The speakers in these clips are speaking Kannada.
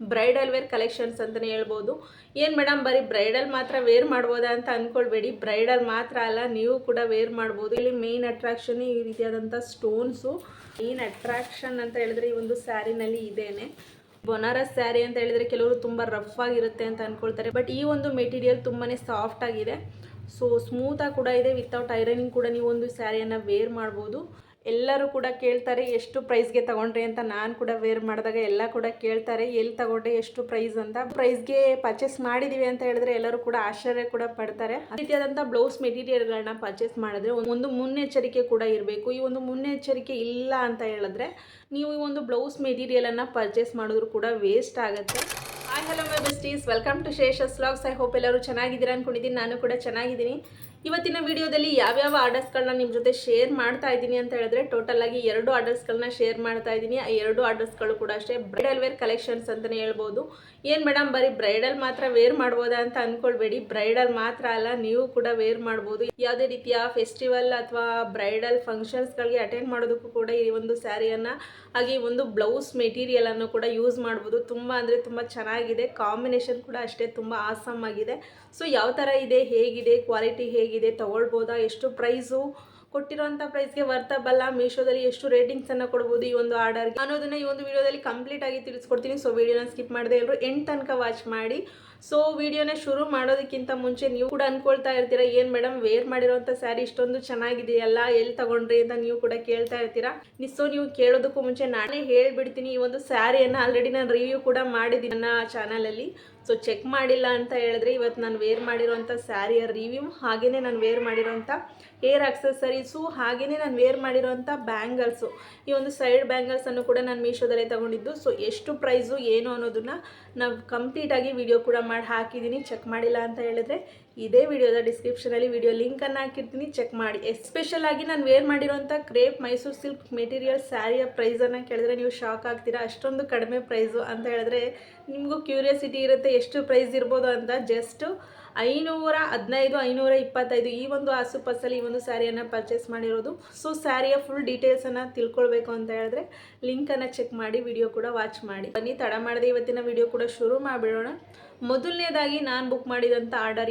ಬ್ರೈಡಲ್ ವೇರ್ ಕಲೆಕ್ಷನ್ಸ್ ಅಂತಲೇ ಹೇಳ್ಬೋದು. ಏನು ಮೇಡಮ್, ಬರೀ ಬ್ರೈಡಲ್ ಮಾತ್ರ ವೇರ್ ಮಾಡ್ಬೋದಾ ಅಂತ ಅಂದ್ಕೊಳ್ಬೇಡಿ ಬ್ರೈಡಲ್ ಮಾತ್ರ ಅಲ್ಲ, ನೀವು ಕೂಡ ವೇರ್ ಮಾಡ್ಬೋದು. ಇಲ್ಲಿ ಮೇನ್ ಅಟ್ರಾಕ್ಷನ್ ಈ ರೀತಿಯಾದಂಥ ಸ್ಟೋನ್ಸು ಮೇನ್ ಅಟ್ರಾಕ್ಷನ್ ಅಂತ ಹೇಳಿದ್ರೆ ಈ ಒಂದು ಸ್ಯಾರಿನಲ್ಲಿ ಇದೇನೆ. ಬೊನಾರಸ್ ಸ್ಯಾರಿ ಅಂತ ಹೇಳಿದ್ರೆ ಕೆಲವರು ತುಂಬ ರಫ್ ಆಗಿರುತ್ತೆ ಅಂತ ಅಂದ್ಕೊಳ್ತಾರೆ ಬಟ್ ಈ ಒಂದು ಮೆಟೀರಿಯಲ್ ತುಂಬಾ ಸಾಫ್ಟ್ ಆಗಿದೆ. ಸೊ ಸ್ಮೂತಾಗಿ ಕೂಡ ಇದೆ. ವಿತೌಟ್ ಐರನಿಂಗ್ ಕೂಡ ನೀವು ಒಂದು ಸ್ಯಾರಿಯನ್ನು ವೇರ್ ಮಾಡ್ಬೋದು. ಎಲ್ಲರೂ ಕೂಡ ಕೇಳ್ತಾರೆ, ಎಷ್ಟು ಪ್ರೈಸ್ಗೆ ತಗೊಂಡ್ರಿ? ಅಂತ ನಾನು ಕೂಡ ವೇರ್ ಮಾಡಿದಾಗ ಎಲ್ಲ ಕೂಡ ಕೇಳ್ತಾರೆ ಎಲ್ಲಿ ತಗೊಂಡ್ರೆ? ಎಷ್ಟು ಪ್ರೈಸ್ ಅಂತ. ಪ್ರೈಸ್ಗೆ ಪರ್ಚೇಸ್ ಮಾಡಿದೀವಿ ಅಂತ ಹೇಳಿದ್ರೆ ಎಲ್ಲರೂ ಕೂಡ ಆಶ್ಚರ್ಯ ಕೂಡ ಪಡ್ತಾರೆ. ರೀತಿಯಾದಂಥ ಬ್ಲೌಸ್ ಮೆಟೀರಿಯಲ್ಗಳನ್ನ ಪರ್ಚೇಸ್ ಮಾಡಿದ್ರೆ ಒಂದು ಮುನ್ನೆಚ್ಚರಿಕೆ ಕೂಡ ಇರಬೇಕು. ಈ ಒಂದು ಮುನ್ನೆಚ್ಚರಿಕೆ ಇಲ್ಲ ಅಂತ ಹೇಳಿದ್ರೆ ನೀವು ಈ ಒಂದು ಬ್ಲೌಸ್ ಮೆಟೀರಿಯಲನ್ನು ಪರ್ಚೇಸ್ ಮಾಡಿದ್ರು ಕೂಡ ವೇಸ್ಟ್ ಆಗುತ್ತೆ. Hi hello my besties welcome to Shesha's vlogs I hope ಎಲ್ಲರೂ ಚೆನ್ನಾಗಿದ್ದೀರಾ ಅಂದ್ಕೊಂಡಿದ್ದೀನಿ ನಾನು ಕೂಡ ಚೆನ್ನಾಗಿದ್ದೀನಿ. ಇವತ್ತಿನ ವಿಡಿಯೋದಲ್ಲಿ ಯಾವ್ಯಾವ ಆರ್ಡರ್ಸ್ಗಳನ್ನ ನಿಮ್ಮ ಜೊತೆ ಶೇರ್ ಮಾಡ್ತಾ ಇದ್ದೀನಿ ಅಂತ ಹೇಳಿದ್ರೆ ಟೋಟಲ್ ಆಗಿ ಎರಡು ಆರ್ಡರ್ಸ್ಗಳನ್ನ ಶೇರ್ ಮಾಡ್ತಾ ಇದ್ದೀನಿ. ಆ ಎರಡು ಆರ್ಡರ್ಸ್ಗಳು ಕೂಡ ಅಷ್ಟೇ ಬ್ರೈಡಲ್ ವೇರ್ ಕಲೆಕ್ಷನ್ಸ್ ಅಂತಲೇ ಹೇಳ್ಬೋದು. ಏನು ಮೇಡಮ್ ಬರೀ ಬ್ರೈಡಲ್ ಮಾತ್ರ ವೇರ್ ಮಾಡ್ಬೋದಾ ಅಂತ ಅಂದ್ಕೊಳ್ಬೇಡಿ ಬ್ರೈಡಲ್ ಮಾತ್ರ ಅಲ್ಲ, ನೀವು ಕೂಡ ವೇರ್ ಮಾಡ್ಬೋದು. ಯಾವುದೇ ರೀತಿಯ ಫೆಸ್ಟಿವಲ್ ಅಥವಾ ಬ್ರೈಡಲ್ ಫಂಕ್ಷನ್ಸ್ಗಳಿಗೆ ಅಟೆಂಡ್ ಮಾಡೋದಕ್ಕೂ ಕೂಡ ಈ ಒಂದು ಸ್ಯಾರಿಯನ್ನು ಹಾಗೆ ಒಂದು ಬ್ಲೌಸ್ ಮೆಟೀರಿಯಲ್ ಅನ್ನು ಕೂಡ ಯೂಸ್ ಮಾಡ್ಬೋದು. ತುಂಬ ಅಂದರೆ ತುಂಬ ಚೆನ್ನಾಗಿದೆ. ಕಾಂಬಿನೇಷನ್ ಕೂಡ ಅಷ್ಟೇ ತುಂಬ ಆಸಮ್ ಆಗಿದೆ. ಸೊ ಯಾವ ಥರ ಇದೆ? ಹೇಗಿದೆ? ಕ್ವಾಲಿಟಿ ಹೇಗಿದೆ? ತಗೊಳ್ಬೋದಾ? ಎಷ್ಟು ಪ್ರೈಸು ಕೊಟ್ಟಿರೋಂಥ ಪ್ರೈಸ್ಗೆ ವರ್ತಬಲ್ಲ ಮೀಶೋದಲ್ಲಿ ಎಷ್ಟು ರೇಟಿಂಗ್ಸನ್ನು ಕೊಡ್ಬೋದು ಈ ಒಂದು ಆರ್ಡರ್ಗೆ ಅನ್ನೋದನ್ನು ಈ ಒಂದು ವಿಡಿಯೋದಲ್ಲಿ ಕಂಪ್ಲೀಟ್ ಆಗಿ ತಿಳಿಸ್ಕೊಡ್ತೀನಿ. ಸೊ ವಿಡಿಯೋನ ಸ್ಕಿಪ್ ಮಾಡಿದೆ ಎಲ್ಲರೂ ಎಂಡ್ ತನಕ ವಾಚ್ ಮಾಡಿ. ಸೊ ವಿಡಿಯೋನೇ ಶುರು ಮಾಡೋದಕ್ಕಿಂತ ಮುಂಚೆ ನೀವು ಕೂಡ ಅನ್ಕೊಳ್ತಾ ಇರ್ತೀರಾ, ಏನು ಮೇಡಮ್ ವೇರ್ ಮಾಡಿರೋಂಥ ಸ್ಯಾರಿ ಇಷ್ಟೊಂದು ಚೆನ್ನಾಗಿದೆಯಲ್ಲ ಎಲ್ಲಿ ತಗೊಂಡ್ರಿ ಅಂತ ನೀವು ಕೂಡ ಕೇಳ್ತಾ ಇರ್ತೀರಾ? ಸೊ ನೀವು ಕೇಳೋದಕ್ಕೂ ಮುಂಚೆ ನಾನೇ ಹೇಳ್ಬಿಡ್ತೀನಿ, ಈ ಒಂದು ಸ್ಯಾರಿಯನ್ನು ಆಲ್ರೆಡಿ ನಾನು ರಿವ್ಯೂ ಕೂಡ ಮಾಡಿದ್ದೀನಿ ನನ್ನ ಚಾನಲಲ್ಲಿ ಸೊ ಚೆಕ್ ಮಾಡಿಲ್ಲ ಅಂತ ಹೇಳಿದ್ರೆ ಇವತ್ತು ನಾನು ವೇರ್ ಮಾಡಿರೋಂಥ ಸ್ಯಾರಿಯ ರಿವ್ಯೂ ಹಾಗೆಯೇ ನಾನು ವೇರ್ ಮಾಡಿರೋಂಥ ಹೇರ್ ಅಕ್ಸೆಸರೀಸು ಹಾಗೆಯೇ ನಾನು ವೇರ್ ಮಾಡಿರೋಂಥ ಬ್ಯಾಂಗಲ್ಸು ಈ ಒಂದು ಸೈಡ್ ಬ್ಯಾಂಗಲ್ಸನ್ನು ಕೂಡ ನಾನು ಮೀಶೋದಲ್ಲೇ ತಗೊಂಡಿದ್ದು. ಸೊ ಎಷ್ಟು ಪ್ರೈಸು ಏನು ಅನ್ನೋದನ್ನು ನಾವು ಕಂಪ್ಲೀಟಾಗಿ ವಿಡಿಯೋ ಕೂಡ ಮಾಡಿ ಹಾಕಿದ್ದೀನಿ ಚೆಕ್ ಮಾಡಿಲ್ಲ ಅಂತ ಹೇಳಿದ್ರೆ ಇದೇ ವಿಡಿಯೋದ ಡಿಸ್ಕ್ರಿಪ್ಷನಲ್ಲಿ ವಿಡಿಯೋ ಲಿಂಕನ್ನು ಹಾಕಿರ್ತೀನಿ. ಚೆಕ್ ಮಾಡಿ. ಎಸ್ಪೆಷಲ್ ಆಗಿ ನಾನು ವೇರ್ ಮಾಡಿರೋಂಥ ಕ್ರೇಪ್ ಮೈಸೂರು ಸಿಲ್ಕ್ ಮೆಟೀರಿಯಲ್ ಸ್ಯಾರಿಯ ಪ್ರೈಸನ್ನು ಕೇಳಿದ್ರೆ ನೀವು ಶಾಕ್ ಆಗ್ತೀರಾ. ಅಷ್ಟೊಂದು ಕಡಿಮೆ ಪ್ರೈಸು ಅಂತ ಹೇಳಿದ್ರೆ ನಿಮಗೂ ಕ್ಯೂರಿಯಾಸಿಟಿ ಇರುತ್ತೆ ಎಷ್ಟು ಪ್ರೈಸ್ ಇರ್ಬೋದು ಅಂತ. ಜಸ್ಟು ಐನೂರ ಹದಿನೈದು, ಐನೂರ ಇಪ್ಪತ್ತೈದು ಈ ಒಂದು ಆಸುಪಾಸಲ್ಲಿ ಈ ಒಂದು ಸ್ಯಾರಿಯನ್ನು ಪರ್ಚೇಸ್ ಮಾಡಿರೋದು. ಸೊ ಸ್ಯಾರಿಯ ಫುಲ್ ಡೀಟೇಲ್ಸನ್ನು ತಿಳ್ಕೊಳ್ಬೇಕು ಅಂತ ಹೇಳಿದ್ರೆ ಲಿಂಕನ್ನು ಚೆಕ್ ಮಾಡಿ ವಿಡಿಯೋ ಕೂಡ ವಾಚ್ ಮಾಡಿ. ಬನ್ನಿ, ತಡ ಮಾಡದೆ ಇವತ್ತಿನ ವಿಡಿಯೋ ಕೂಡ ಶುರು ಮಾಡಿಬಿಡೋಣ. ಮೊದಲನೇದಾಗಿ ನಾನು ಬುಕ್ ಮಾಡಿದಂಥ ಆರ್ಡರ್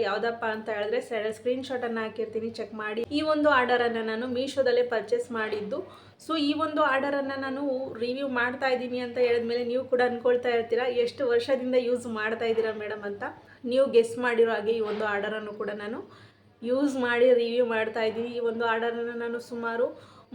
ಅಂತ ಹೇಳಿದ್ರೆ ಸ್ಕ್ರೀನ್ ಶಾಟನ್ನು ಹಾಕಿರ್ತೀನಿ ಚೆಕ್ ಮಾಡಿ. ಈ ಒಂದು ಆರ್ಡರನ್ನು ನಾನು ಮೀಶೋದಲ್ಲೇ ಪರ್ಚೇಸ್ ಮಾಡಿದ್ದು. ಸೊ ಈ ಒಂದು ಆರ್ಡರನ್ನು ನಾನು ರಿವ್ಯೂ ಮಾಡ್ತಾ ಇದ್ದೀನಿ ಅಂತ ಹೇಳಿದ್ಮೇಲೆ ನೀವು ಕೂಡ ಅಂದ್ಕೊಳ್ತಾ ಇರ್ತೀರಾ, ಎಷ್ಟು ವರ್ಷದಿಂದ ಯೂಸ್ ಮಾಡ್ತಾ ಇದ್ದೀರಾ ಮೇಡಮ್ ಅಂತ? ನೀವು ಗೆಸ್ ಮಾಡಿರೋ ಹಾಗೆ ಈ ಒಂದು ಆರ್ಡರನ್ನು ಕೂಡ ನಾನು ಯೂಸ್ ಮಾಡಿ ರಿವ್ಯೂ ಮಾಡ್ತಾ ಇದ್ದೀನಿ. ಈ ಒಂದು ಆರ್ಡರನ್ನು ನಾನು ಸುಮಾರು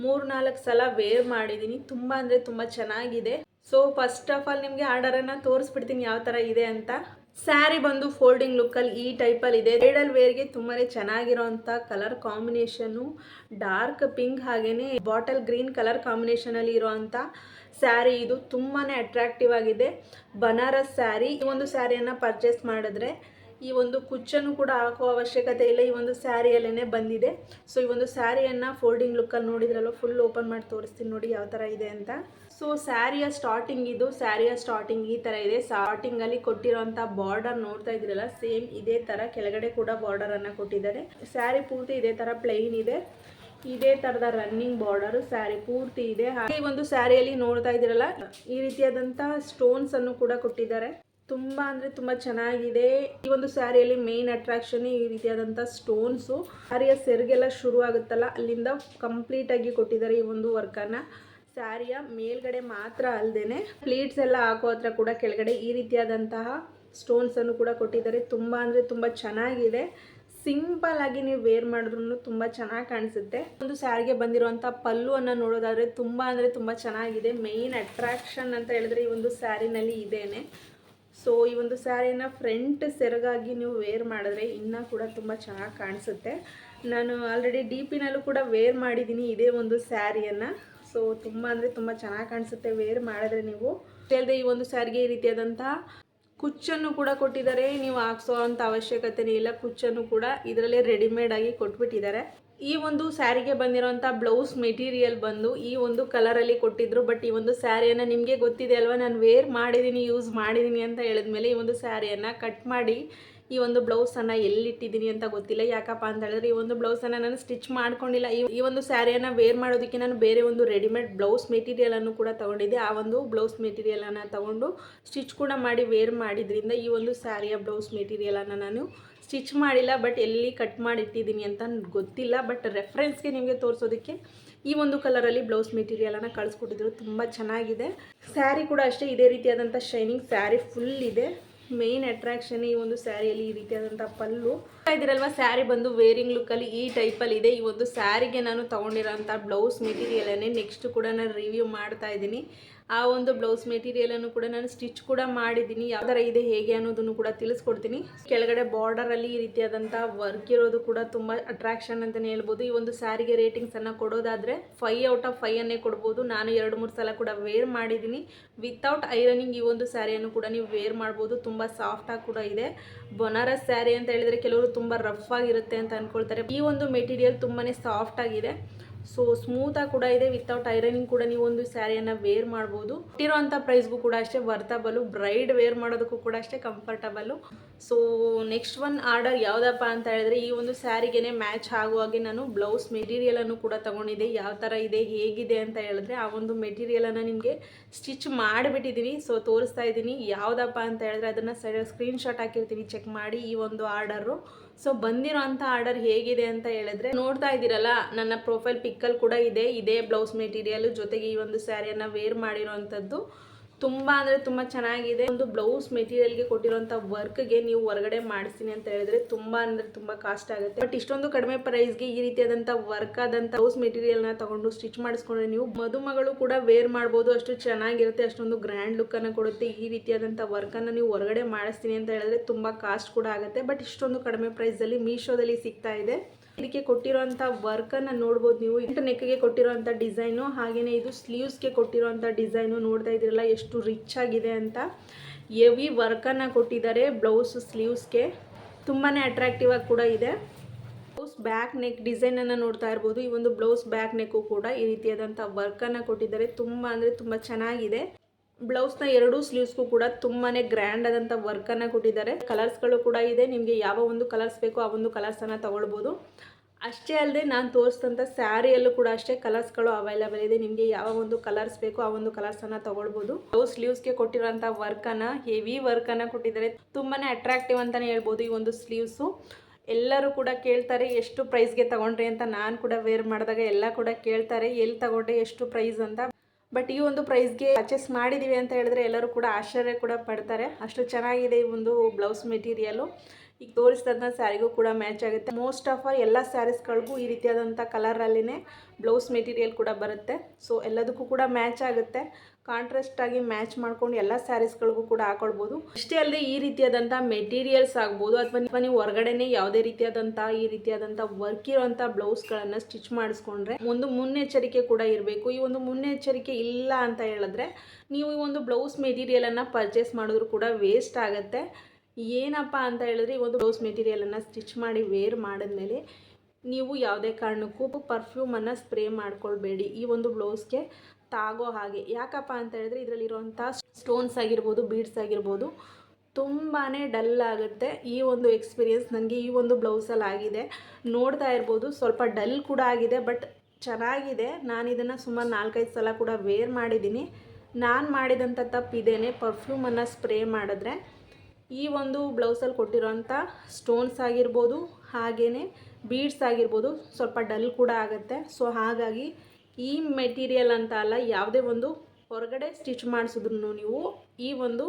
ಮೂರು ನಾಲ್ಕು ಸಲ ವೇರ್ ಮಾಡಿದ್ದೀನಿ. ತುಂಬಾ ಅಂದರೆ ತುಂಬಾ ಚೆನ್ನಾಗಿದೆ. ಸೊ ಫಸ್ಟ್ ಆಫ್ ಆಲ್ ನಿಮಗೆ ಆರ್ಡರನ್ನು ತೋರಿಸ್ಬಿಡ್ತೀನಿ, ಯಾವ ಥರ ಇದೆ ಅಂತ. ಸ್ಯಾರಿ ಬಂದು ಫೋಲ್ಡಿಂಗ್ ಲುಕ್ಕಲ್ಲಿ ಈ ಟೈಪಲ್ಲಿ ಇದೆ. ಬ್ರೈಡಲ್ ವೇರ್ಗೆ ತುಂಬಾ ಚೆನ್ನಾಗಿರೋಂಥ ಕಲರ್ ಕಾಂಬಿನೇಷನ್ನು ಡಾರ್ಕ್ ಪಿಂಕ್ ಹಾಗೆಯೇ ಬಾಟಲ್ ಗ್ರೀನ್ ಕಲರ್ ಕಾಂಬಿನೇಷನಲ್ಲಿ ಇರೋವಂಥ ಸ್ಯಾರಿ ಇದು ತುಂಬಾ ಅಟ್ರಾಕ್ಟಿವ್ ಆಗಿದೆ. ಬನಾರಸ್ ಸ್ಯಾರಿ, ಈ ಒಂದು ಸ್ಯಾರಿಯನ್ನು ಪರ್ಚೇಸ್ ಮಾಡಿದ್ರೆ ಈ ಒಂದು ಕುಚ್ಚನ್ನು ಕೂಡ ಹಾಕೋ ಅವಶ್ಯಕತೆ ಇಲ್ಲ. ಈ ಒಂದು ಸ್ಯಾರಿಯಲ್ಲೇ ಬಂದಿದೆ. ಸೊ ಈ ಒಂದು ಸ್ಯಾರಿಯನ್ನು ಫೋಲ್ಡಿಂಗ್ ಲುಕ್ಕಲ್ಲಿ ನೋಡಿದ್ರಲ್ಲ ಫುಲ್ ಓಪನ್ ಮಾಡಿ ತೋರಿಸ್ತೀನಿ ನೋಡಿ ಯಾವ ಥರ ಇದೆ ಅಂತ. ಸೊ ಸ್ಯಾರಿಯ ಸ್ಟಾರ್ಟಿಂಗ್ ಇದು ಸ್ಯಾರಿಯ ಸ್ಟಾರ್ಟಿಂಗ್ ಈ ತರ ಇದೆ. ಸ್ಟಾರ್ಟಿಂಗ್ ಅಲ್ಲಿ ಕೊಟ್ಟಿರೋಂಥ ಬಾರ್ಡರ್ ನೋಡ್ತಾ ಇದ್ರಲ್ಲ ಸೇಮ್ ಇದೇ ತರ ಕೆಳಗಡೆ ಕೂಡ ಬಾರ್ಡರ್ ಅನ್ನ ಕೊಟ್ಟಿದ್ದಾರೆ. ಸ್ಯಾರಿ ಪೂರ್ತಿ ಇದೇ ತರ ಪ್ಲೈನ್ ಇದೆ. ಇದೇ ತರದ ರನ್ನಿಂಗ್ ಬಾರ್ಡರ್ ಸ್ಯಾರಿ ಪೂರ್ತಿ ಇದೆ. ಹಾಗೆ ಈ ಒಂದು ಸ್ಯಾರಿಯಲ್ಲಿ ನೋಡ್ತಾ ಇದ್ದೀರಲ್ಲ ಈ ರೀತಿಯಾದಂತಹ ಸ್ಟೋನ್ಸ್ ಅನ್ನು ಕೂಡ ಕೊಟ್ಟಿದ್ದಾರೆ. ತುಂಬಾ ಅಂದ್ರೆ ತುಂಬಾ ಚೆನ್ನಾಗಿದೆ. ಈ ಒಂದು ಸ್ಯಾರಿಯಲ್ಲಿ ಮೇನ್ ಅಟ್ರಾಕ್ಷನ್ ಈ ರೀತಿಯಾದಂಥ ಸ್ಟೋನ್ಸು ಸ್ಯಾರಿಯ ಸೆರ್ಗೆಲ್ಲ ಶುರು ಆಗುತ್ತಲ್ಲ ಅಲ್ಲಿಂದ ಕಂಪ್ಲೀಟ್ ಆಗಿ ಕೊಟ್ಟಿದ್ದಾರೆ ಈ ಒಂದು ವರ್ಕನ್ನು ಸ್ಯಾರಿಯ ಮೇಲ್ಗಡೆ ಮಾತ್ರ ಅಲ್ಲದೇನೆ ಪ್ಲೀಟ್ಸ್ ಎಲ್ಲ ಹಾಕೋ ಹತ್ರ ಕೂಡ ಕೆಳಗಡೆ ಈ ರೀತಿಯಾದಂತಹ ಸ್ಟೋನ್ಸನ್ನು ಕೂಡ ಕೊಟ್ಟಿದ್ದಾರೆ. ತುಂಬ ಅಂದರೆ ತುಂಬ ಚೆನ್ನಾಗಿದೆ. ಸಿಂಪಲ್ ಆಗಿ ನೀವು ವೇರ್ ಮಾಡಿದ್ರು ತುಂಬ ಚೆನ್ನಾಗಿ ಕಾಣಿಸುತ್ತೆ. ಒಂದು ಸ್ಯಾರಿಗೆ ಬಂದಿರುವಂಥ ಪಲ್ಲುವನ್ನು ನೋಡೋದಾದರೆ ತುಂಬ ಅಂದರೆ ತುಂಬ ಚೆನ್ನಾಗಿದೆ. ಮೇಯ್ನ್ ಅಟ್ರಾಕ್ಷನ್ ಅಂತ ಹೇಳಿದ್ರೆ ಈ ಒಂದು ಸ್ಯಾರಿನಲ್ಲಿ ಇದೇನೆ. ಸೊ ಈ ಒಂದು ಸ್ಯಾರಿನ ಫ್ರಂಟ್ ಸೆರಗಾಗಿ ನೀವು ವೇರ್ ಮಾಡಿದ್ರೆ ಇನ್ನೂ ಕೂಡ ತುಂಬ ಚೆನ್ನಾಗಿ ಕಾಣಿಸುತ್ತೆ. ನಾನು ಆಲ್ರೆಡಿ ಡಿ ಪಿನಲ್ಲೂ ಕೂಡ ವೇರ್ ಮಾಡಿದ್ದೀನಿ ಇದೇ ಒಂದು ಸ್ಯಾರಿಯನ್ನು. ಸೊ ತುಂಬ ಅಂದರೆ ತುಂಬ ಚೆನ್ನಾಗಿ ಕಾಣಿಸುತ್ತೆ. ವೇರ್ ಮಾಡಿದ್ರೆ ನೀವು. ಅಲ್ಲದೆ ಈ ಒಂದು ಸ್ಯಾರಿಗೆ ಈ ರೀತಿಯಾದಂತಹ ಕುಚ್ಚನ್ನು ಕೂಡ ಕೊಟ್ಟಿದ್ದಾರೆ. ನೀವು ಹಾಕ್ಸೋ ಅಂಥ ಅವಶ್ಯಕತೆನೇ ಇಲ್ಲ. ಕುಚ್ಚನ್ನು ಕೂಡ ಇದರಲ್ಲೇ ರೆಡಿಮೇಡ್ ಆಗಿ ಕೊಟ್ಬಿಟ್ಟಿದ್ದಾರೆ. ಈ ಒಂದು ಸ್ಯಾರಿಗೆ ಬಂದಿರೋಂಥ ಬ್ಲೌಸ್ ಮೆಟೀರಿಯಲ್ ಬಂದು ಈ ಒಂದು ಕಲರಲ್ಲಿ ಕೊಟ್ಟಿದ್ರು. ಬಟ್ ಈ ಒಂದು ಸ್ಯಾರಿಯನ್ನು ನಿಮಗೆ ಗೊತ್ತಿದೆ ಅಲ್ವಾ? ನಾನು ವೇರ್ ಮಾಡಿದ್ದೀನಿ ಯೂಸ್ ಮಾಡಿದ್ದೀನಿ ಅಂತ ಹೇಳಿದ್ಮೇಲೆ ಈ ಒಂದು ಸ್ಯಾರಿಯನ್ನು ಕಟ್ ಮಾಡಿ ಈ ಒಂದು ಬ್ಲೌಸನ್ನು ಎಲ್ಲಿಟ್ಟಿದ್ದೀನಿ ಅಂತ ಗೊತ್ತಿಲ್ಲ. ಯಾಕಪ್ಪ ಅಂತ ಹೇಳಿದ್ರೆ ಈ ಒಂದು ಬ್ಲೌಸನ್ನು ನಾನು ಸ್ಟಿಚ್ ಮಾಡ್ಕೊಂಡಿಲ್ಲ. ಈ ಒಂದು ಸ್ಯಾರಿಯನ್ನು ವೇರ್ ಮಾಡೋದಕ್ಕೆ ನಾನು ಬೇರೆ ಒಂದು ರೆಡಿಮೇಡ್ ಬ್ಲೌಸ್ ಮೆಟೀರಿಯಲನ್ನು ಕೂಡ ತೊಗೊಂಡಿದ್ದೆ. ಆ ಒಂದು ಬ್ಲೌಸ್ ಮೆಟೀರಿಯಲನ್ನು ತೊಗೊಂಡು ಸ್ಟಿಚ್ ಕೂಡ ಮಾಡಿ ವೇರ್ ಮಾಡಿದ್ರಿಂದ ಈ ಒಂದು ಸ್ಯಾರಿಯ ಬ್ಲೌಸ್ ಮೆಟೀರಿಯಲನ್ನು ನಾನು ಸ್ಟಿಚ್ ಮಾಡಿಲ್ಲ. ಬಟ್ ಎಲ್ಲಿ ಕಟ್ ಮಾಡಿಟ್ಟಿದ್ದೀನಿ ಅಂತ ಗೊತ್ತಿಲ್ಲ. ಬಟ್ ರೆಫರೆನ್ಸ್ಗೆ ನಿಮಗೆ ತೋರಿಸೋದಕ್ಕೆ ಈ ಒಂದು ಕಲರಲ್ಲಿ ಬ್ಲೌಸ್ ಮೆಟೀರಿಯಲನ್ನು ಕಳಿಸ್ಕೊಟ್ಟಿದ್ರು. ತುಂಬ ಚೆನ್ನಾಗಿದೆ. ಸ್ಯಾರಿ ಕೂಡ ಅಷ್ಟೇ ಇದೇ ರೀತಿಯಾದಂಥ ಶೈನಿಂಗ್ ಸ್ಯಾರಿ ಫುಲ್ ಇದೆ. ಮೇನ್ ಅಟ್ರಾಕ್ಷನ್ ಈ ಒಂದು ಸ್ಯಾರಿಯಲ್ಲಿ ಈ ರೀತಿಯಾದಂಥ ಪಲ್ಲು. ಇದಿರಲ್ವಾ ಸ್ಯಾರಿ ಬಂದು ವೇರಿಂಗ್ ಲುಕ್ಕಲ್ಲಿ ಈ ಟೈಪಲ್ಲಿ ಇದೆ. ಈ ಒಂದು ಸ್ಯಾರಿಗೆ ನಾನು ತೊಗೊಂಡಿರೋಂಥ ಬ್ಲೌಸ್ ಮೆಟೀರಿಯಲನ್ನೇ ನೆಕ್ಸ್ಟ್ ಕೂಡ ನಾನು ರಿವ್ಯೂ ಮಾಡ್ತಾ ಇದ್ದೀನಿ. ಆ ಒಂದು ಬ್ಲೌಸ್ ಮೆಟೀರಿಯಲನ್ನು ಕೂಡ ನಾನು ಸ್ಟಿಚ್ ಕೂಡ ಮಾಡಿದ್ದೀನಿ. ಯಾವ ಥರ ಇದೆ, ಹೇಗೆ ಅನ್ನೋದನ್ನು ಕೂಡ ತಿಳಿಸ್ಕೊಡ್ತೀನಿ. ಕೆಳಗಡೆ ಬಾರ್ಡರಲ್ಲಿ ಈ ರೀತಿಯಾದಂಥ ವರ್ಕ್ ಇರೋದು ಕೂಡ ತುಂಬ ಅಟ್ರಾಕ್ಷನ್ ಅಂತಲೇ ಹೇಳ್ಬೋದು. ಈ ಒಂದು ಸ್ಯಾರಿಗೆ ರೇಟಿಂಗ್ಸನ್ನು ಕೊಡೋದಾದರೆ ಫೈವ್ ಔಟ್ ಆಫ್ ಫೈ ಅನ್ನೇ ಕೊಡ್ಬೋದು. ನಾನು ಎರಡು ಮೂರು ಸಲ ಕೂಡ ವೇರ್ ಮಾಡಿದ್ದೀನಿ. ವಿತೌಟ್ ಐರನಿಂಗ್ ಈ ಒಂದು ಸ್ಯಾರಿಯನ್ನು ಕೂಡ ನೀವು ವೇರ್ ಮಾಡ್ಬೋದು. ತುಂಬ ಸಾಫ್ಟಾಗಿ ಕೂಡ ಇದೆ. ಬನಾರಸ್ ಸ್ಯಾರಿ ಅಂತ ಹೇಳಿದರೆ ಕೆಲವರು ತುಂಬ ರಫ್ ಆಗಿರುತ್ತೆ ಅಂತ ಅಂದ್ಕೊಳ್ತಾರೆ ಈ ಒಂದು ಮೆಟೀರಿಯಲ್ ತುಂಬಾ ಸಾಫ್ಟ್ ಆಗಿದೆ. ಸೊ ಸ್ಮೂತಾಗಿ ಕೂಡ ಇದೆ. ವಿತೌಟ್ ಐರನಿಂಗ್ ಕೂಡ ನೀವು ಒಂದು ಸ್ಯಾರಿಯನ್ನು ವೇರ್ ಮಾಡ್ಬೋದು. ಇಟ್ಟಿರೋಂಥ ಪ್ರೈಸ್ಗೂ ಕೂಡ ಅಷ್ಟೇ ವರ್ತಬಲು ಬ್ರೈಡ್ ವೇರ್ ಮಾಡೋದಕ್ಕೂ ಕೂಡ ಅಷ್ಟೇ comfortable so next one order ಯಾವುದಪ್ಪ ಅಂತ ಹೇಳಿದ್ರೆ, ಈ ಒಂದು ಸ್ಯಾರಿಗೆನೆ ಮ್ಯಾಚ್ ಆಗುವಾಗೆ ನಾನು ಬ್ಲೌಸ್ ಮೆಟೀರಿಯಲನ್ನು ಕೂಡ ತಗೊಂಡಿದ್ದೆ. ಯಾವ ಥರ ಇದೆ, ಹೇಗಿದೆ ಅಂತ ಹೇಳಿದ್ರೆ, ಆ ಒಂದು ಮೆಟೀರಿಯಲನ್ನು ನಿಮಗೆ ಸ್ಟಿಚ್ ಮಾಡಿಬಿಟ್ಟಿದ್ದೀನಿ ಸೊ ತೋರಿಸ್ತಾ ಇದ್ದೀನಿ. ಯಾವುದಪ್ಪ ಅಂತ ಹೇಳಿದ್ರೆ, ಅದನ್ನು ಸೈಡ್ ಸ್ಕ್ರೀನ್ಶಾಟ್ ಹಾಕಿರ್ತೀನಿ. ಚೆಕ್ ಮಾಡಿ ಈ ಒಂದು ಆರ್ಡರು ಸೊ ಬಂದಿರೋ ಅಂಥ ಆರ್ಡರ್ ಹೇಗಿದೆ ಅಂತ ಹೇಳಿದ್ರೆ, ನೋಡ್ತಾ ಇದ್ದೀರಲ್ಲ, ನನ್ನ ಪ್ರೊಫೈಲ್ ಪಿಕ್ಕಲ್ ಕೂಡ ಇದೆ. ಇದೇ ಬ್ಲೌಸ್ ಮೆಟೀರಿಯಲ್ ಜೊತೆಗೆ ಈ ಒಂದು ಸ್ಯಾರಿಯನ್ನು ವೇರ್ ಮಾಡಿರೋ ಅಂಥದ್ದು ತುಂಬ ಅಂದರೆ ತುಂಬ ಚೆನ್ನಾಗಿದೆ. ಒಂದು ಬ್ಲೌಸ್ ಮೆಟೀರಿಯಲ್ಗೆ ವರ್ಕ್ಗೆ ನೀವು ಹೊರಗಡೆ ಮಾಡಿಸ್ತೀನಿ ಅಂತ ಹೇಳಿದ್ರೆ ತುಂಬ ಅಂದರೆ ತುಂಬ ಕಾಸ್ಟ್ ಆಗುತ್ತೆ. ಬಟ್ ಇಷ್ಟೊಂದು ಕಡಿಮೆ ಪ್ರೈಸ್ಗೆ ಈ ರೀತಿಯಾದಂಥ ವರ್ಕ್ ಆದಂಥ ಬ್ಲೌಸ್ ಮೆಟೀರಿಯಲ್ನ ತಗೊಂಡು ಸ್ಟಿಚ್ ಮಾಡಿಸ್ಕೊಂಡ್ರೆ ನೀವು ಮದುಮಗಳು ಕೂಡ ವೇರ್ ಮಾಡ್ಬೋದು. ಅಷ್ಟು ಚೆನ್ನಾಗಿರುತ್ತೆ, ಅಷ್ಟೊಂದು ಗ್ರ್ಯಾಂಡ್ ಲುಕ್ಕನ್ನು ಕೊಡುತ್ತೆ. ಈ ರೀತಿಯಾದಂಥ ವರ್ಕನ್ನು ನೀವು ಹೊರಗಡೆ ಮಾಡಿಸ್ತೀನಿ ಅಂತ ಹೇಳಿದ್ರೆ ತುಂಬ ಕಾಸ್ಟ್ ಕೂಡ ಆಗುತ್ತೆ. ಬಟ್ ಇಷ್ಟೊಂದು ಕಡಿಮೆ ಪ್ರೈಸಲ್ಲಿ ಮೀಶೋದಲ್ಲಿ ಸಿಗ್ತಾ ಇದೆ. ಇದಕ್ಕೆ ಕೊಟ್ಟಿರುವಂತಹ ವರ್ಕ್ ಅನ್ನ ನೋಡ್ಬೋದು ನೀವು. ಇಂಟು ನೆಕ್ಗೆ ಕೊಟ್ಟಿರೋಂಥ ಡಿಸೈನು ಹಾಗೆಯೇ ಇದು ಸ್ಲೀವ್ಸ್ಗೆ ಕೊಟ್ಟಿರೋಂಥ ಡಿಸೈನು ನೋಡ್ತಾ ಇದ್ದೀರಲ್ಲ, ಎಷ್ಟು ರಿಚ್ ಆಗಿದೆ ಅಂತ. ಹೆವಿ ಅನ್ನ ಕೊಟ್ಟಿದ್ದಾರೆ ಬ್ಲೌಸ್ ಸ್ಲೀವ್ಸ್ಗೆ ತುಂಬಾನೇ ಅಟ್ರಾಕ್ಟಿವ್ ಆಗಿ ಕೂಡ ಇದೆ. ಬ್ಲೌಸ್ ಬ್ಯಾಕ್ ನೆಕ್ ಡಿಸೈನ್ ಅನ್ನ ನೋಡ್ತಾ ಇರ್ಬೋದು. ಈ ಒಂದು ಬ್ಲೌಸ್ ಬ್ಯಾಕ್ ನೆಕ್ ಕೂಡ ಈ ರೀತಿಯಾದಂತಹ ವರ್ಕ್ ಅನ್ನ ಕೊಟ್ಟಿದ್ದಾರೆ. ತುಂಬಾ ಅಂದ್ರೆ ತುಂಬಾ ಚೆನ್ನಾಗಿದೆ. ಬ್ಲೌಸ್ನ ಎರಡೂ ಸ್ಲೀವ್ಸ್ಗೂ ಕೂಡ ತುಂಬಾನೇ ಗ್ರ್ಯಾಂಡ್ ಆದಂಥ ವರ್ಕನ್ನು ಕೊಟ್ಟಿದ್ದಾರೆ. ಕಲರ್ಸ್ಗಳು ಕೂಡ ಇದೆ. ನಿಮಗೆ ಯಾವ ಒಂದು ಕಲರ್ಸ್ ಬೇಕೋ ಆ ಒಂದು ಕಲರ್ಸನ್ನು ತಗೊಳ್ಬೋದು. ಅಷ್ಟೇ ಅಲ್ಲದೆ ನಾನು ತೋರಿಸಿದಂಥ ಸ್ಯಾರಿಯಲ್ಲೂ ಕೂಡ ಅಷ್ಟೇ ಕಲರ್ಸ್ಗಳು ಅವೈಲೇಬಲ್ ಇದೆ. ನಿಮಗೆ ಯಾವ ಒಂದು ಕಲರ್ಸ್ ಬೇಕೋ ಆ ಒಂದು ಕಲರ್ಸನ್ನು ತಗೊಳ್ಬೋದು. ಬ್ಲೌಸ್ ಸ್ಲೀವ್ಸ್ಗೆ ಕೊಟ್ಟಿರೋಂಥ ವರ್ಕನ್ನು ಹೆವಿ ವರ್ಕನ್ನು ಕೊಟ್ಟಿದ್ದಾರೆ. ತುಂಬಾನೇ ಅಟ್ರಾಕ್ಟಿವ್ ಅಂತಲೇ ಹೇಳ್ಬೋದು ಈ ಒಂದು ಸ್ಲೀವ್ಸು ಎಲ್ಲರೂ ಕೂಡ ಕೇಳ್ತಾರೆ, ಎಷ್ಟು ಪ್ರೈಸ್ಗೆ ತಗೊಂಡ್ರಿ? ಅಂತ ನಾನು ಕೂಡ ವೇರ್ ಮಾಡಿದಾಗ ಎಲ್ಲ ಕೂಡ ಕೇಳ್ತಾರೆ, ಎಲ್ಲಿ ತಗೊಂಡ್ರೆ? ಎಷ್ಟು ಪ್ರೈಸ್ ಅಂತ. ಬಟ್ ಈ ಒಂದು ಪ್ರೈಸ್ಗೆ ಪರ್ಚೇಸ್ ಮಾಡಿದ್ದೀವಿ ಅಂತ ಹೇಳಿದ್ರೆ ಎಲ್ಲರೂ ಕೂಡ ಆಶ್ಚರ್ಯ ಕೂಡ ಪಡ್ತಾರೆ. ಅಷ್ಟು ಚೆನ್ನಾಗಿದೆ ಈ ಒಂದು ಬ್ಲೌಸ್ ಮೆಟೀರಿಯಲು ಈಗ ತೋರಿಸಿದಂಥ ಸ್ಯಾರಿಗೂ ಕೂಡ ಮ್ಯಾಚ್ ಆಗುತ್ತೆ. ಮೋಸ್ಟ್ ಆಫ್ ಆಲ್ ಎಲ್ಲ ಸ್ಯಾರೀಸ್ಗಳಿಗೂ ಈ ರೀತಿಯಾದಂಥ ಕಲರಲ್ಲಿನೇ ಬ್ಲೌಸ್ ಮೆಟೀರಿಯಲ್ ಕೂಡ ಬರುತ್ತೆ. ಸೊ ಎಲ್ಲದಕ್ಕೂ ಕೂಡ ಮ್ಯಾಚ್ ಆಗುತ್ತೆ. ಕಾಂಟ್ರಾಸ್ಟ್ ಆಗಿ ಮ್ಯಾಚ್ ಮಾಡ್ಕೊಂಡು ಎಲ್ಲ ಸ್ಯಾರೀಸ್ಗಳಿಗೂ ಕೂಡ ಹಾಕೊಳ್ಬೋದು. ಅಷ್ಟೇ ಅಲ್ಲದೆ ಈ ರೀತಿಯಾದಂಥ ಮೆಟೀರಿಯಲ್ಸ್ ಆಗ್ಬೋದು ಅಥವಾ ನೀವು ಹೊರಗಡೆನೆ ಯಾವುದೇ ರೀತಿಯಾದಂಥ ಈ ರೀತಿಯಾದಂಥ ವರ್ಕ್ ಇರುವಂಥ ಬ್ಲೌಸ್ಗಳನ್ನು ಸ್ಟಿಚ್ ಮಾಡಿಸ್ಕೊಂಡ್ರೆ ಒಂದು ಮುನ್ನೆಚ್ಚರಿಕೆ ಕೂಡ ಇರಬೇಕು. ಈ ಒಂದು ಮುನ್ನೆಚ್ಚರಿಕೆ ಇಲ್ಲ ಅಂತ ಹೇಳಿದ್ರೆ ನೀವು ಈ ಒಂದು ಬ್ಲೌಸ್ ಮೆಟೀರಿಯಲನ್ನು ಪರ್ಚೇಸ್ ಮಾಡಿದ್ರು ಕೂಡ ವೇಸ್ಟ್ ಆಗುತ್ತೆ. ಏನಪ್ಪ ಅಂತ ಹೇಳಿದ್ರೆ, ಈ ಒಂದು ಬ್ಲೌಸ್ ಮೆಟೀರಿಯಲನ್ನು ಸ್ಟಿಚ್ ಮಾಡಿ ವೇರ್ ಮಾಡಿದ್ಮೇಲೆ ನೀವು ಯಾವುದೇ ಕಾರಣಕ್ಕೂ ಪರ್ಫ್ಯೂಮನ್ನು ಸ್ಪ್ರೇ ಮಾಡ್ಕೊಳ್ಬೇಡಿ. ಈ ಒಂದು ಬ್ಲೌಸ್ಗೆ ತಾಗೋ ಹಾಗೆ. ಯಾಕಪ್ಪ ಅಂತ ಹೇಳಿದ್ರೆ ಇದರಲ್ಲಿರುವಂಥ ಸ್ಟೋನ್ಸ್ ಆಗಿರ್ಬೋದು ಬೀಡ್ಸ್ ಆಗಿರ್ಬೋದು ತುಂಬಾ ಡಲ್ ಆಗುತ್ತೆ. ಈ ಒಂದು ಎಕ್ಸ್ಪೀರಿಯೆನ್ಸ್ ನನಗೆ ಈ ಒಂದು ಬ್ಲೌಸಲ್ಲಿ ಆಗಿದೆ. ನೋಡ್ತಾ ಇರ್ಬೋದು, ಸ್ವಲ್ಪ ಡಲ್ ಕೂಡ ಆಗಿದೆ ಬಟ್ ಚೆನ್ನಾಗಿದೆ. ನಾನು ಇದನ್ನು ಸುಮಾರು ನಾಲ್ಕೈದು ಸಲ ಕೂಡ ವೇರ್ ಮಾಡಿದ್ದೀನಿ. ನಾನು ಮಾಡಿದಂಥ ತಪ್ಪು ಇದೇನೆ ಪರ್ಫ್ಯೂಮನ್ನು ಸ್ಪ್ರೇ ಮಾಡಿದ್ರೆ ಈ ಒಂದು ಬ್ಲೌಸಲ್ಲಿ ಕೊಟ್ಟಿರೋಂಥ ಸ್ಟೋನ್ಸ್ ಆಗಿರ್ಬೋದು ಹಾಗೆಯೇ ಬೀಡ್ಸ್ ಆಗಿರ್ಬೋದು ಸ್ವಲ್ಪ ಡಲ್ ಕೂಡ ಆಗುತ್ತೆ. ಸೊ ಹಾಗಾಗಿ ಈ ಮೆಟೀರಿಯಲ್ ಅಂತ ಅಲ್ಲ, ಯಾವುದೇ ಒಂದು ಹೊರಗಡೆ ಸ್ಟಿಚ್ ಮಾಡಿಸಿದ್ರು ನೀವು ಈ ಒಂದು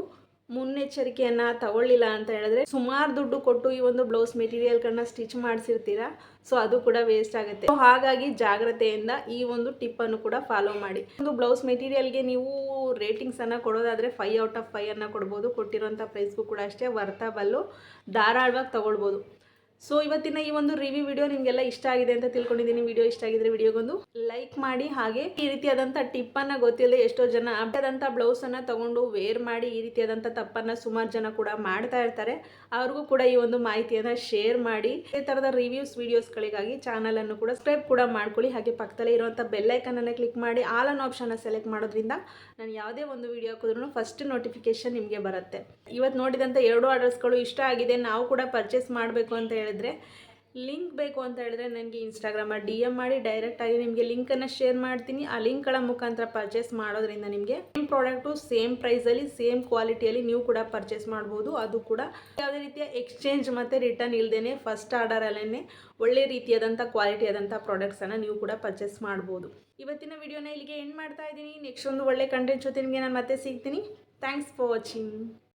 ಮುನ್ನೆಚ್ಚರಿಕೆಯನ್ನು ತಗೊಳ್ಳಿಲ್ಲ ಅಂತ ಹೇಳಿದ್ರೆ ಸುಮಾರು ದುಡ್ಡು ಕೊಟ್ಟು ಈ ಒಂದು ಬ್ಲೌಸ್ ಮೆಟೀರಿಯಲ್ ಮೆಟೀರಿಯಲ್ಗಳನ್ನ ಸ್ಟಿಚ್ ಮಾಡಿಸಿರ್ತೀರಾ? ಸೊ ಅದು ಕೂಡ ವೇಸ್ಟ್ ಆಗುತ್ತೆ. ಹಾಗಾಗಿ ಜಾಗ್ರತೆಯಿಂದ ಈ ಒಂದು ಟಿಪ್ ಅನ್ನು ಕೂಡ ಫಾಲೋ ಮಾಡಿ. ಒಂದು ಬ್ಲೌಸ್ ಮೆಟೀರಿಯಲ್ಗೆ ನೀವು ರೇಟಿಂಗ್ಸ್ ಅನ್ನ ಕೊಡೋದಾದ್ರೆ ಫೈವ್ ಔಟ್ ಆಫ್ ಫೈ ಅನ್ನು ಕೊಡ್ಬೋದು. ಕೊಟ್ಟಿರೋಂಥ ಪ್ರೈಸ್ಗೂ ಕೂಡ ಅಷ್ಟೇ ವರ್ತಬಲ್ಲು ಧಾರಾಳವಾಗಿ ತಗೊಳ್ಬೋದು. ಸೊ ಇವತ್ತಿನ ಈ ಒಂದು ರಿವ್ಯೂ ವಿಡಿಯೋ ನಿಮಗೆಲ್ಲ ಇಷ್ಟ ಆಗಿದೆ ಅಂತ ತಿಳ್ಕೊಂಡಿದ್ದೀನಿ. ವಿಡಿಯೋ ಇಷ್ಟ ಆಗಿದ್ರೆ ವಿಡಿಯೋಗೊಂದು ಲೈಕ್ ಮಾಡಿ. ಹಾಗೆ ಈ ರೀತಿಯಾದಂಥ ಟಿಪ್ಪನ್ನು ಗೊತ್ತಿಲ್ಲದೆ ಎಷ್ಟೋ ಜನ ಅಡ್ಡದಂಥ ಬ್ಲೌಸನ್ನು ತಗೊಂಡು ವೇರ್ ಮಾಡಿ ಈ ರೀತಿಯಾದಂಥ ತಪ್ಪನ್ನು ಸುಮಾರು ಜನ ಕೂಡ ಮಾಡ್ತಾ ಇರ್ತಾರೆ. ಅವ್ರಿಗೂ ಕೂಡ ಈ ಒಂದು ಮಾಹಿತಿಯನ್ನು ಶೇರ್ ಮಾಡಿ. ಈ ಥರದ ರಿವ್ಯೂಸ್ ವೀಡಿಯೋಸ್ಗಳಿಗಾಗಿ ಚಾನಲನ್ನು ಕೂಡ ಸಬ್ಸ್ಕ್ರೈಬ್ ಕೂಡ ಮಾಡ್ಕೊಳ್ಳಿ. ಹಾಗೆ ಪಕ್ಕದಲ್ಲೇ ಇರುವಂಥ ಬೆಲ್ಲೈಕನನ್ನು ಕ್ಲಿಕ್ ಮಾಡಿ ಆಲ್ ಅನ್ ಆಪ್ಷನ್ನ ಸೆಲೆಕ್ಟ್ ಮಾಡೋದ್ರಿಂದ ನಾನು ಯಾವುದೇ ಒಂದು ವಿಡಿಯೋ ಹಾಕಿದ್ರೂ ಫಸ್ಟ್ ನೋಟಿಫಿಕೇಶನ್ ನಿಮಗೆ ಬರುತ್ತೆ. ಇವತ್ತು ನೋಡಿದಂಥ ಎರಡು ಆರ್ಡರ್ಸ್ಗಳು ಇಷ್ಟ ಆಗಿದೆ. ನಾವು ಕೂಡ ಪರ್ಚೇಸ್ ಮಾಡಬೇಕು ಅಂತ ಹೇಳಿದ್ರೆ, ಲಿಂಕ್ ಬೇಕು ಅಂತ ಹೇಳಿದ್ರೆ ನನಗೆ ಇನ್ಸ್ಟಾಗ್ರಾಮಲ್ಲಿ ಡಿ ಎಂ ಮಾಡಿ ಡೈರೆಕ್ಟಾಗಿ ನಿಮಗೆ ಲಿಂಕನ್ನು ಶೇರ್ ಮಾಡ್ತೀನಿ. ಆ ಲಿಂಕ್ಗಳ ಮುಖಾಂತರ ಪರ್ಚೇಸ್ ಮಾಡೋದ್ರಿಂದ ನಿಮಗೆ ಸೇಮ್ ಪ್ರಾಡಕ್ಟು ಸೇಮ್ ಪ್ರೈಸಲ್ಲಿ ಸೇಮ್ ಕ್ವಾಲಿಟಿಯಲ್ಲಿ ನೀವು ಕೂಡ ಪರ್ಚೇಸ್ ಮಾಡ್ಬೋದು. ಅದು ಕೂಡ ಯಾವುದೇ ರೀತಿಯ ಎಕ್ಸ್ಚೇಂಜ್ ಮತ್ತು ರಿಟರ್ನ್ ಇಲ್ಲದೇ ಫಸ್ಟ್ ಆರ್ಡರಲ್ಲೇ ಒಳ್ಳೆ ರೀತಿಯಾದಂಥ ಕ್ವಾಲಿಟಿ ಆದಂಥ ಪ್ರಾಡಕ್ಟ್ಸನ್ನು ನೀವು ಕೂಡ ಪರ್ಚೇಸ್ ಮಾಡ್ಬೋದು. ಇವತ್ತಿನ ವಿಡಿಯೋನ ಇಲ್ಲಿಗೆ ಎಂಡ್ ಮಾಡ್ತಾ ಇದ್ದೀನಿ. ನೆಕ್ಸ್ಟ್ ಒಂದು ಒಳ್ಳೆ ಕಂಟೆಂಟ್ ಜೊತೆ ನಿಮಗೆ ನಾನು ಮತ್ತೆ ಸಿಗ್ತೀನಿ. Thanks for watching